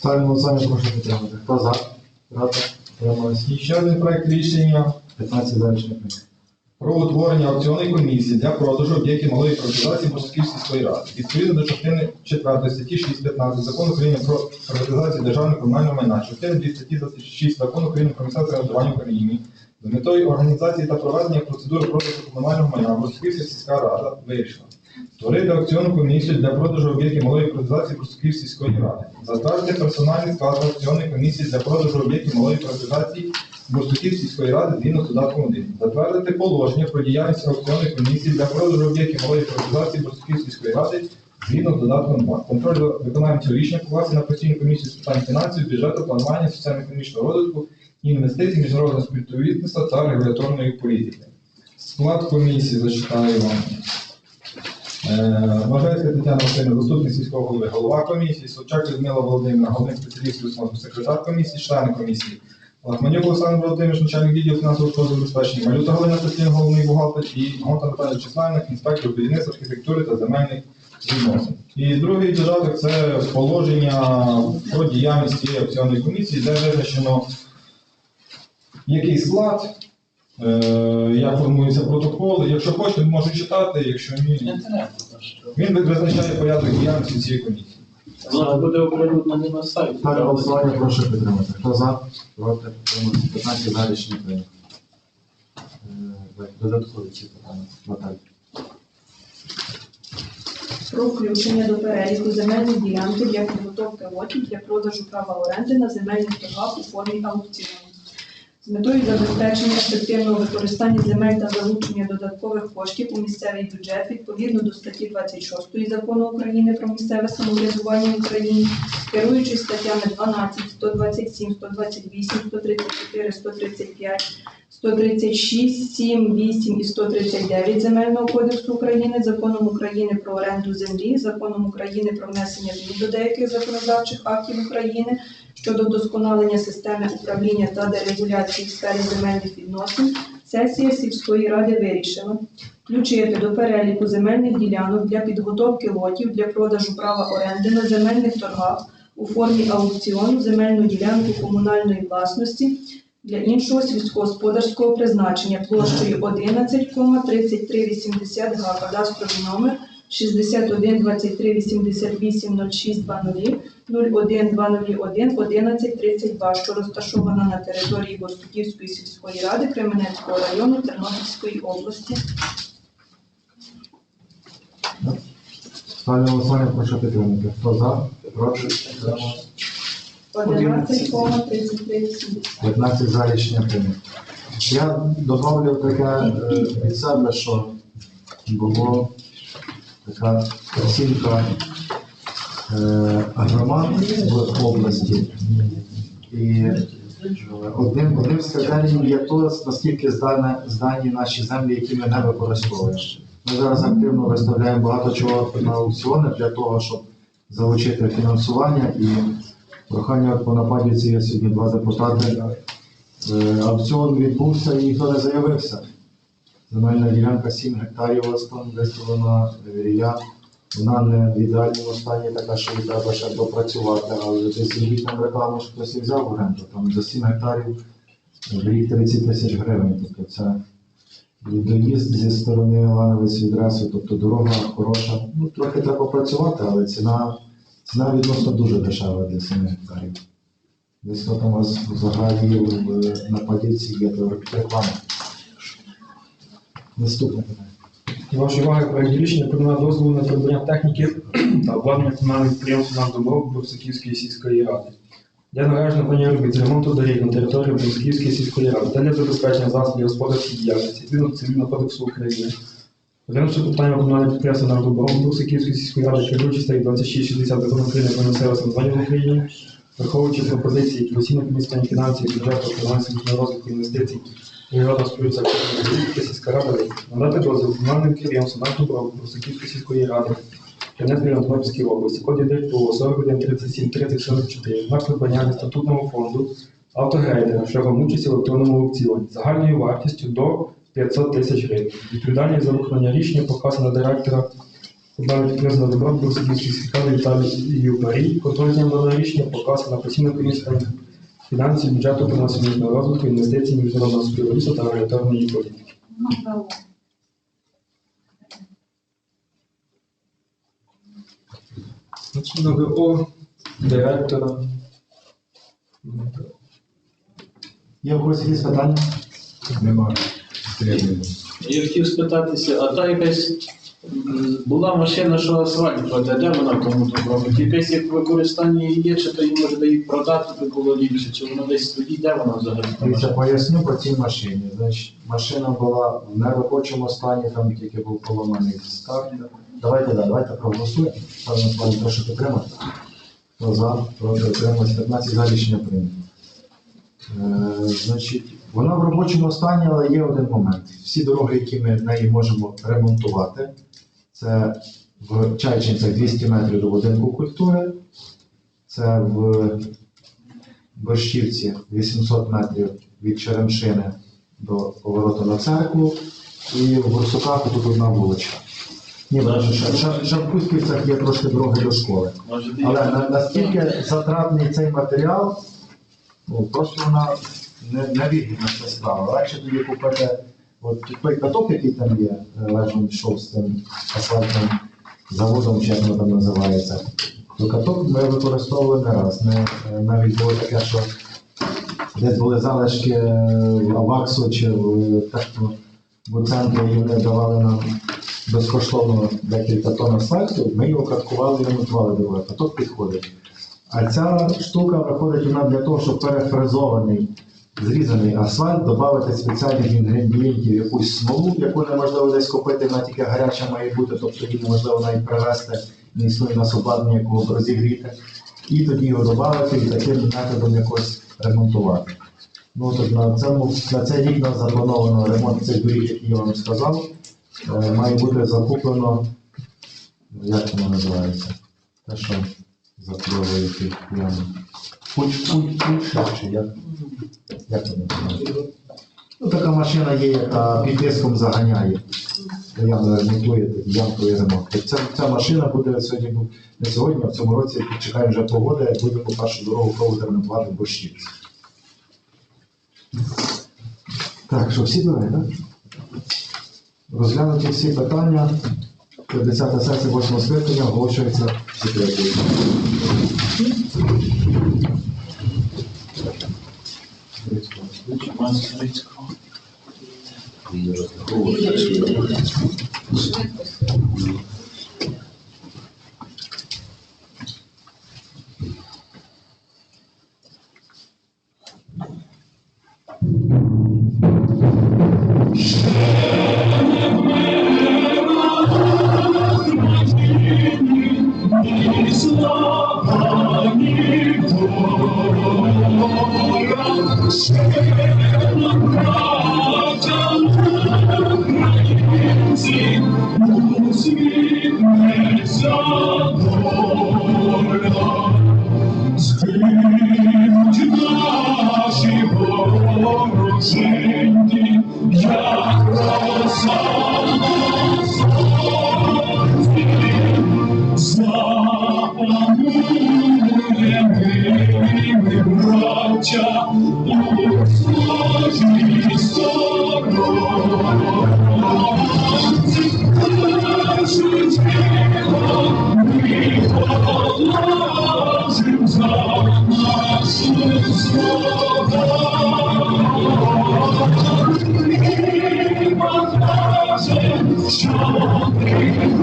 Ставимо голосування, прошу підтримати. Хто за? Проти? І ще один проект рішення 15 за рішення про утворення аукціонної комісії для продажу об'єктів малої приватизації Борської сільської ради. Відповідно до частини 4 статті 615 Закону України про приватизацію державного комунального майна, частини 2 статті 26 Закону України про місцеве самоврядування в Україні з метою організації та проведення процедури продажу комунального майна Борськівська сільська рада вирішила створити аукціонну комісію для продажу об'єктів малої приватизації Борської сільської ради. Затвердити персональний склад аукціонної комісії для продажу об'єктів малої приватизації Борсуків сільської ради згідно з додатком 1. Затвердити положення про діяльність аукціонної комісії для продажу об'єктів малої приватизації Борсуків сільської ради згідно з додатком 2. Контроль за рішення покласти на постійну комісію з питань фінансів, бюджету, планування, соціально-економічного розвитку, інвестицій, міжнародного співробітництва та регуляторної політики. Склад комісії зачитаю вам. Е, Можайська Тетяна Васильівна, заступник сільського голови, голова комісії, Собчак Людмила Володимирівна, головний спеціаліст Люсмов, секретар комісії, члени комісії. Лахманюк Олександр Володимирович, начальник відділу фінансового забезпечення, Малюта Галина Тетяна, головний бухгалтер і Гота Наталя Числавник, інспектор будівництва, архітектури та земельних відносин. І другий додаток це положення про діяльність цієї аукціонної комісії, де визначено який склад, е, як формується протокол. Якщо хочете, можу читати, якщо ні. Він визначає порядок діяльності цієї комісії. Воно буде оприлюднено на сайті. Ставимо голосування, прошу підтримати. Хто за? Проти? Утримались. 15 за рішення прийнято. Е, Додаткові ці питання. Наталія. про включення до переліку земельних ділянки для підготовки лотів для продажу права оренди на земельних торгах у формі аукціону. З метою забезпечення ефективного використання земель та залучення додаткових коштів у місцевий бюджет відповідно до статті 26 Закону України про місцеве самоврядування в Україні, керуючись статтями 12, 127, 128, 134, 135, 136, 7, 8 і 139 Земельного кодексу України, Законом України про оренду землі, Законом України про внесення змін до деяких законодавчих актів України щодо вдосконалення системи управління та дерегуляції в сфері земельних відносин, сесія сільської ради вирішила включити до переліку земельних ділянок для підготовки лотів для продажу права оренди на земельних торгах у формі аукціону земельну ділянку комунальної власності для іншого сільськогосподарського призначення площею 11,3380 га, кадастровий номер 61 23 88 06 20 01 201 11 32, що розташована на території Горстуківської сільської ради Кременецького району Тернопільської області. Ставимо голосування, прошу підтримати. Хто за? Проти? Утримались. 11,3380. 15 за рішення прийнято. Я добавлю таке е, від себе, що було така оцінка е, громад в області. І е, одним, одним з критеріїв є то, наскільки здані, здані наші землі, які ми не використовуємо. Ми зараз активно виставляємо багато чого на аукціони для того, щоб залучити фінансування і прохання по нападівці є сьогодні два депутати. Е, Аукціон відбувся і ніхто не заявився. Земельна ділянка 7 гектарів ось там виставлена е, рія. Вона не в ідеальному стані, така, що її треба ще допрацювати, але десь зробіть нам рекламу, що хтось взяв оренду. Там за 7 гектарів в рік 30 тисяч гривень. Тобто це доїзд зі сторони Лановець від Ресу, тобто дорога хороша. Ну, трохи треба працювати, але ціна, ціна відносно дуже дешева для 7 гектарів. Десь там вас взагалі в нападівці є, то рекламу. Наступне питання. До вашої уваги проект рішення про дозволу на придбання техніки та обладнання комунальних підприємств на добро Брусаківської сільської ради. Для належного планування робіт ремонту доріг на території Брусаківської сільської ради та для забезпечення засобів господарської діяльності згідно Цивільного кодексу України. Розглянувши питання комунальних підприємств на добро Брусаківської сільської ради, керуючи статті 2660 Закону України про місцеве самоврядування в Україні, враховуючи пропозиції Комісійної комісії фінансів, бюджету, фінансів, розвитку інвестицій, Міжнародного співця сільська рада надати дозвіл комунальним підприємствам на добро Брусаківської сільської ради Кінецької Антонівської області, коді ДРПО 41 37 30 44 на придбання статутного фонду автогрейдера шляхом участі в електронному аукціоні. Загальною вартістю до 500 тисяч гривень. Відповідальність за виконання рішення показана директора Комунальне підприємство «Добро» Білоцерківський сільський Віталій Парій. Контрольне дане рішення показано на постійну комісію з фінансів, бюджету, фінансового розвитку, інвестицій, міжнародного співробітництва та регуляторної політики. Значить, на ВО директора. Є у когось якісь питання? Немає. Я хотів спитатися, а та якась була машина, що асфальт кладе, де вона кому то робить? Якесь як використання її є, чи то її можна її продати, би було ліпше, чи воно десь стоїть, де вона взагалі? Дивіться, поясню по цій машині. Значить, машина була в неробочому стані, там тільки був поламаний старт. Давайте, да, давайте проголосуємо. З вами прошу підтримати. Хто за, проти отрималось 15 за рішення прийнято. Е, значить, вона в робочому стані, але є один момент. Всі дороги, які ми в неї можемо ремонтувати, це в Чайчинцях 200 метрів до будинку культури, це в Борщівці 800 метрів від Черемшини до повороту на церкву, і в Бурсуках тут одна вуличка. Ні, в Шавкуськівцях є трошки дороги до школи. Але на, наскільки затратний цей матеріал, ну, просто вона не, невигідна ця справа. Легше тоді купити от той каток, який там є, е, Лежан йшов з тим асфальтним заводом, чи як воно там називається. То каток ми використовували не раз. Ми, е, навіть було таке, що десь були залишки е, в Аваксу чи в техно в центрі, і вони давали нам безкоштовно декілька тонн асфальту, ми його каткували і ремонтували дорогою. Каток підходить. А ця штука виходить вона для того, щоб перефрезований, зрізаний асфальт, додати спеціальних інгредієнтів, якусь смолу, яку неможливо десь купити, вона тільки гаряча має бути, тобто її неможливо навіть привезти, не існує на обладнання, якого б розігріти. І тоді його додати і таким методом якось ремонтувати. Ну, тобто на, цьому, на цей рік нас заплановано ремонт цих доріг, які я вам сказав. Е, має бути закуплено, як воно називається? Те, що закриває ті ями. Пуч, пуч, пуч, чи як? Як воно називається? Ну, така машина є, яка під тиском заганяє. Яму ремонтує, тоді ямковий ремонт. Тобто Ця, ця машина буде сьогодні, не сьогодні, а в цьому році чекаємо вже погоди, будемо першу дорогу пробувати ремонтувати в Борщівці. Так, що всі дороги, так? Розглянуті всі питання. 50 сесія 8 скликання оголошується What's it called? Наші вороженьки, Show me.